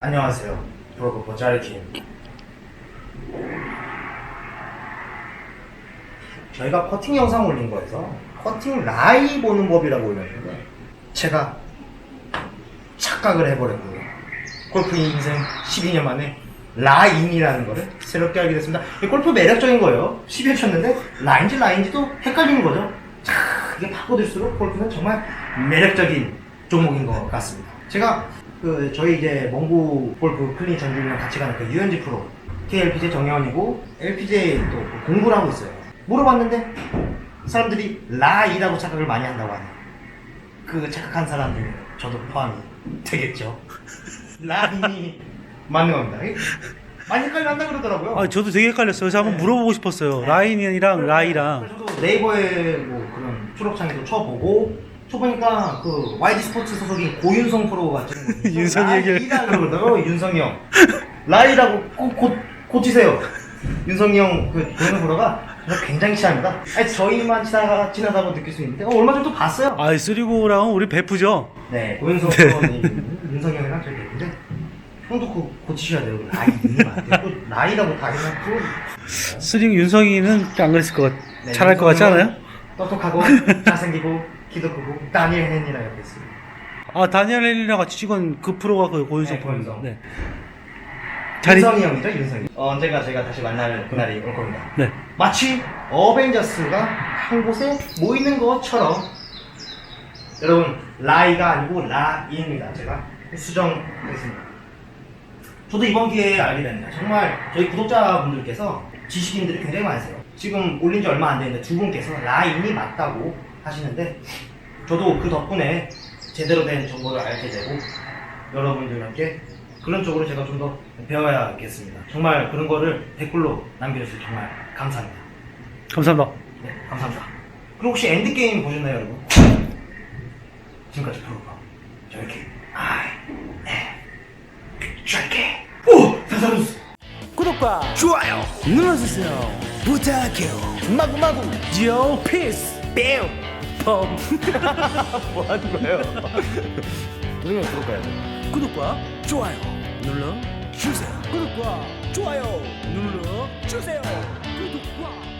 안녕하세요. 프로고퍼 짜리킴. 저희가 커팅 영상 올린 거에서 커팅 라이 보는 법이라고 올렸는데 제가 착각을 해버렸고요. 골프 인생 12년 만에 라인이라는 거를 새롭게 알게 됐습니다. 이 골프 매력적인 거예요. 12회 쳤는데 라인지 라인지도 헷갈리는 거죠. 자, 이게 바꿔들수록 골프는 정말 매력적인 종목인 것 같습니다. 제가 그 저희 이제 몽구 골프 클린 전주랑 같이 가는 그 유현지 프로 KLPJ 정혜원이고 LPJ 또 공부를 하고 있어요. 물어봤는데 사람들이 라이라고 착각을 많이 한다고 하네요. 그 착각한 사람들 저도 포함이 되겠죠. 라인이 맞는 겁니다. 많이 헷갈려 한다 그러더라고요. 아, 저도 되게 헷갈렸어요. 그래서 한번 물어보고 싶었어요. 라인이랑 라이랑. 그래서 저도 네이버에 뭐 그런 초록창에도 쳐보고 쳐보니까 그 YG 스포츠 소속인 고윤성 프로가 거예요. 윤성이 얘기를. 라이라고 그러더라고 윤성이 형. 라이라고 꼭 고, 고치세요. 윤성이 형, 그 고윤성 프로가 저를 굉장히 치합니다. 아니 저희만 지나가, 지나다고 느낄 수 있는데 어, 얼마 전에 또 봤어요. 아, 쓰리고랑은 우리 베프죠? 네, 고윤성 프로님, 윤성이 형이랑 저희 뵙는데 형도 그 고치셔야 돼요. 라이 있는 거 같아요. 또 라이라고 다 해놓고 쓰리고 윤성이는 안 그랬을 것 같, 네, 잘할 것 같지 않아요? 똑똑하고 잘생기고 키도 크고 다니엘 헨이라 옆에 있습니다. 아, 다니엘 헬리랑 같이 찍은 그 프로가 그 고윤성 네, 프로. 고윤성. 네. 자리- 윤성이 형이죠, 윤성이. 어, 언젠가 제가 다시 만날 그날이 올 겁니다. 네. 마치 어벤져스가 한 곳에 모이는 것처럼 여러분 라이가 아니고 라이입니다. 제가 수정했습니다. 저도 이번 기회에 알게 됩니다. 정말 저희 구독자분들께서 지식인들이 굉장히 많으세요. 지금 올린 지 얼마 안 됐는데 두 분께서 라인이 맞다고 하시는데 저도 그 덕분에 제대로 된 정보를 알게 되고 여러분들께 그런 쪽으로 제가 좀 더 배워야겠습니다. 정말 그런 거를 댓글로 남겨주셔서 정말 감사합니다. 감사합니다. 네, 감사합니다. 그리고 혹시 엔드게임 보셨나요, 여러분? 지금까지 프로가 저렇게 아이, 네, 저렇게 오! 다사루스 구독과 좋아요 눌러주세요. 부탁해요 마구마구 요 피스. 뺨 펌. 뭐 하는 거예요? 우리가 구독해야 돼 구독과 좋아요 눌러. 주세요 구독과 좋아요 눌러. 주세요 구독과